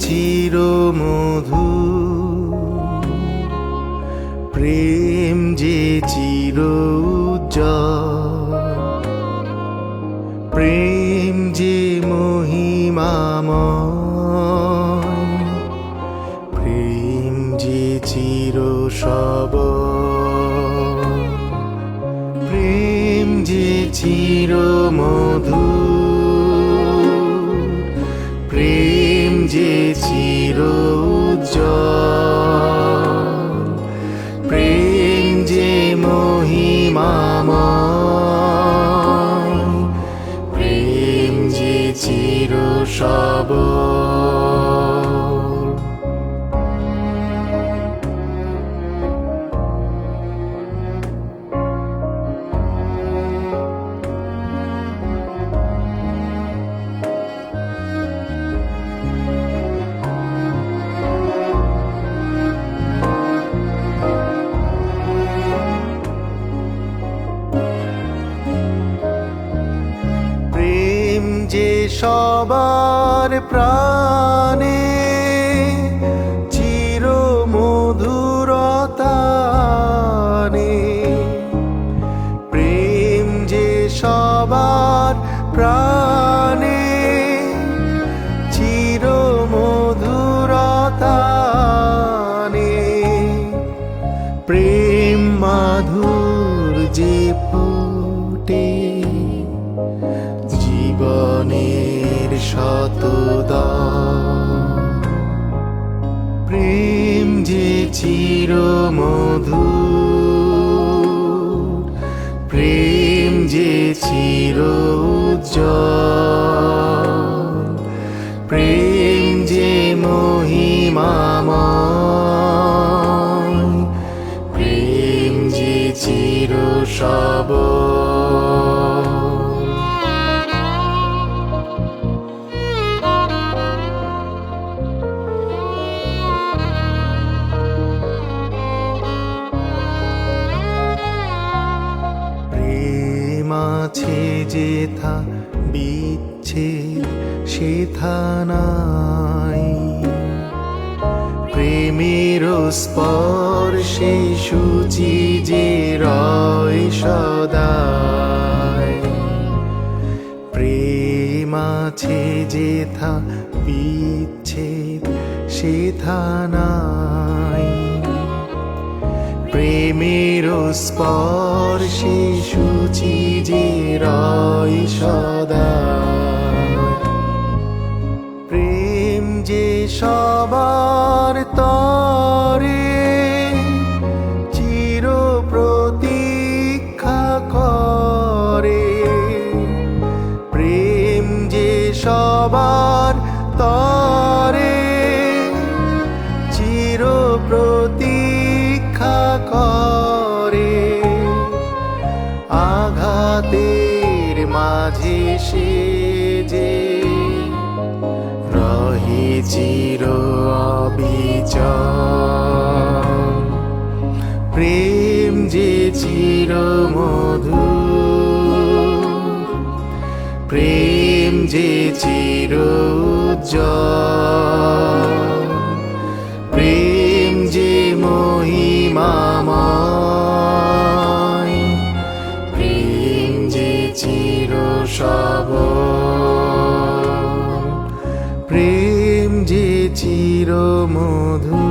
চির মধু প্রেম যে চির প্রেম যে মহিমাময়, প্রেম যে চির সব প্রেম যে চির মধু চির প্রেম যে মহিমাময় যে সবার প্রাণে চির মধুরতানে প্রেম যে সবার প্রাণে চির মধুরতানে প্রেম মাধুর যে প্রেম যে চির মধু প্রেম যে চির প্রেম যে মহিমাময় প্রেম যে চির সবল আছে যেথা বিচ্ছেদ সেথা নাই। প্রেমের স্পর্শে সূচি যে রয় সদায় প্রেম আছে যেথা বিচ্ছেদ সেথা নাই। প্রেমের স্পর্শে সূচি যে রয় সদা। প্রেম যে সবার তরে চির প্রতীক্ষা করে। প্রেম যে সবার তরে চির প্রতীক্ষা করে। আঘাতের মাঝে সে যে রহে চির অবিচল। প্রেম যে চির মধু প্রেম যে চির প্রেম যে মহিমাময় সবল